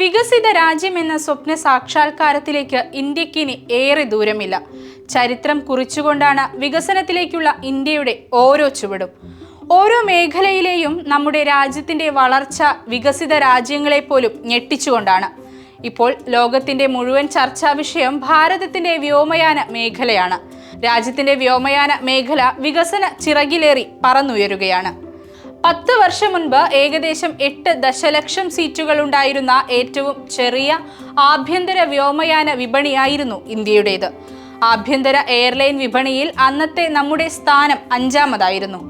വികസിത രാജ്യം എന്ന സ്വപ്ന സാക്ഷാത്കാരത്തിലേക്ക് ഇന്ത്യക്കിനി ഏറെ ദൂരമില്ല. ചരിത്രം കുറിച്ചുകൊണ്ടാണ് വികസനത്തിലേക്കുള്ള ഇന്ത്യയുടെ ഓരോ ചുവടും. ഓരോ മേഖലയിലെയും നമ്മുടെ രാജ്യത്തിന്റെ വളർച്ച വികസിത രാജ്യങ്ങളെ പോലും ഞെട്ടിച്ചുകൊണ്ടാണ്. ഇപ്പോൾ ലോകത്തിന്റെ മുഴുവൻ ചർച്ചാ വിഷയം ഭാരതത്തിന്റെ വ്യോമയാന മേഖലയാണ്. രാജ്യത്തിന്റെ വ്യോമയാന മേഖല വികസന ചിറകിലേറി പറന്നുയരുകയാണ്. പത്ത് വർഷം മുൻപ് ഏകദേശം എട്ട് ദശലക്ഷം സീറ്റുകൾ ഉണ്ടായിരുന്ന ഏറ്റവും ചെറിയ ആഭ്യന്തര വ്യോമയാന വിപണിയായിരുന്നു ഇന്ത്യയുടേത്. ആഭ്യന്തര എയർലൈൻ വിപണിയിൽ അന്നത്തെ നമ്മുടെ സ്ഥാനം അഞ്ചാമതായിരുന്നു.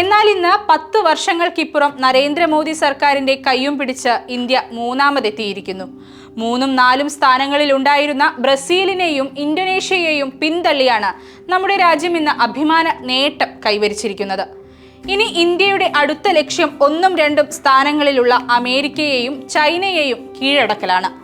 എന്നാൽ ഇന്ന് പത്ത് വർഷങ്ങൾക്കിപ്പുറം നരേന്ദ്രമോദി സർക്കാരിന്റെ കയ്യും പിടിച്ച് ഇന്ത്യ മൂന്നാമതെത്തിയിരിക്കുന്നു. മൂന്നും നാലും സ്ഥാനങ്ങളിൽ ഉണ്ടായിരുന്ന ബ്രസീലിനെയും ഇന്തോനേഷ്യയെയും പിന്തള്ളിയാണ് നമ്മുടെ രാജ്യം ഇന്ന് അഭിമാന നേട്ടം കൈവരിച്ചിരിക്കുന്നത്. ഇനി ഇന്ത്യയുടെ അടുത്ത ലക്ഷ്യം ഒന്നും രണ്ടും സ്ഥാനങ്ങളിലുള്ള അമേരിക്കയെയും ചൈനയെയും കീഴടക്കലാണ്.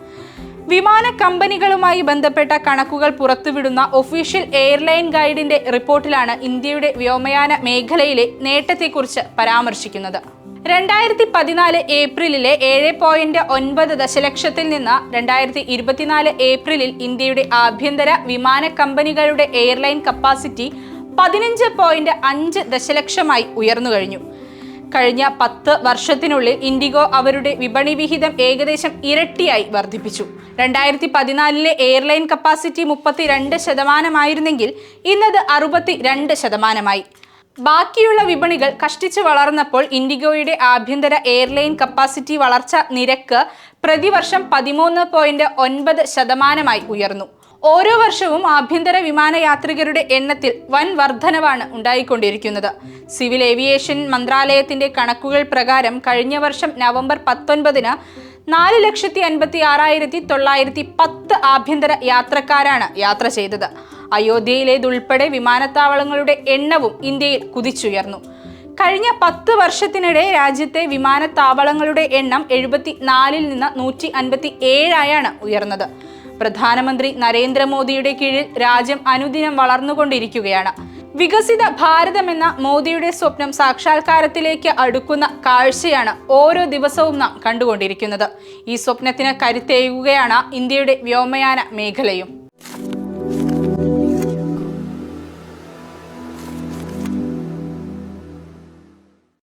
വിമാന കമ്പനികളുമായി ബന്ധപ്പെട്ട കണക്കുകൾ പുറത്തുവിടുന്ന ഒഫീഷ്യൽ എയർലൈൻ ഗൈഡിന്റെ റിപ്പോർട്ടിലാണ് ഇന്ത്യയുടെ വ്യോമയാന മേഖലയിലെ നേട്ടത്തെക്കുറിച്ച് പരാമർശിക്കുന്നത്. രണ്ടായിരത്തി പതിനാല് ഏപ്രിലിലെ ഏഴ് പോയിന്റ് ഒൻപത് ദശലക്ഷത്തിൽ നിന്ന് രണ്ടായിരത്തി ഇരുപത്തിനാല് ഏപ്രിലിൽ ഇന്ത്യയുടെ ആഭ്യന്തര വിമാന കമ്പനികളുടെ എയർലൈൻ കപ്പാസിറ്റി പതിനഞ്ച് പോയിന്റ് അഞ്ച് ദശലക്ഷമായി ഉയർന്നു കഴിഞ്ഞു. കഴിഞ്ഞ പത്ത് വർഷത്തിനുള്ളിൽ ഇൻഡിഗോ അവരുടെ വിപണി വിഹിതം ഏകദേശം ഇരട്ടിയായി വർദ്ധിപ്പിച്ചു. രണ്ടായിരത്തി പതിനാലിലെ എയർലൈൻ കപ്പാസിറ്റി മുപ്പത്തി രണ്ട് ശതമാനമായിരുന്നെങ്കിൽ ഇന്നത് അറുപത്തി രണ്ട് ശതമാനമായി. ബാക്കിയുള്ള വിപണികൾ കഷ്ടിച്ചു വളർന്നപ്പോൾ ഇൻഡിഗോയുടെ ആഭ്യന്തര എയർലൈൻ കപ്പാസിറ്റി വളർച്ച നിരക്ക് പ്രതിവർഷം പതിമൂന്ന് പോയിന്റ് ഒൻപത് ശതമാനമായി ഉയർന്നു. ഓരോ വർഷവും ആഭ്യന്തര വിമാനയാത്രികരുടെ എണ്ണത്തിൽ വൻ വർധനവാണ് ഉണ്ടായിക്കൊണ്ടിരിക്കുന്നത്. സിവിൽ ഏവിയേഷൻ മന്ത്രാലയത്തിന്റെ കണക്കുകൾ പ്രകാരം കഴിഞ്ഞ വർഷം നവംബർ പത്തൊൻപതിന് നാല് ലക്ഷത്തി അൻപത്തി ആറായിരത്തി തൊള്ളായിരത്തി പത്ത് ആഭ്യന്തര യാത്രക്കാരാണ് യാത്ര ചെയ്തത്. അയോധ്യയിലേതുൾപ്പെടെ വിമാനത്താവളങ്ങളുടെ എണ്ണവും ഇന്ത്യയിൽ കുതിച്ചുയർന്നു. കഴിഞ്ഞ പത്ത് വർഷത്തിനിടെ രാജ്യത്തെ വിമാനത്താവളങ്ങളുടെ എണ്ണം എഴുപത്തി നാലിൽ നിന്ന് നൂറ്റി അൻപത്തി ഏഴായാണ് ഉയർന്നത്. പ്രധാനമന്ത്രി നരേന്ദ്രമോദിയുടെ കീഴിൽ രാജ്യം അനുദിനം വളർന്നുകൊണ്ടിരിക്കുകയാണ്. വികസിത ഭാരതമെന്ന മോദിയുടെ സ്വപ്നം സാക്ഷാത്കാരത്തിലേക്ക് അടുക്കുന്ന കാഴ്ചയാണ് ഓരോ ദിവസവും നാം കണ്ടുകൊണ്ടിരിക്കുന്നത്. ഈ സ്വപ്നത്തിന് കരുത്തേകുകയാണ് ഇന്ത്യയുടെ വ്യോമയാന മേഖലയും.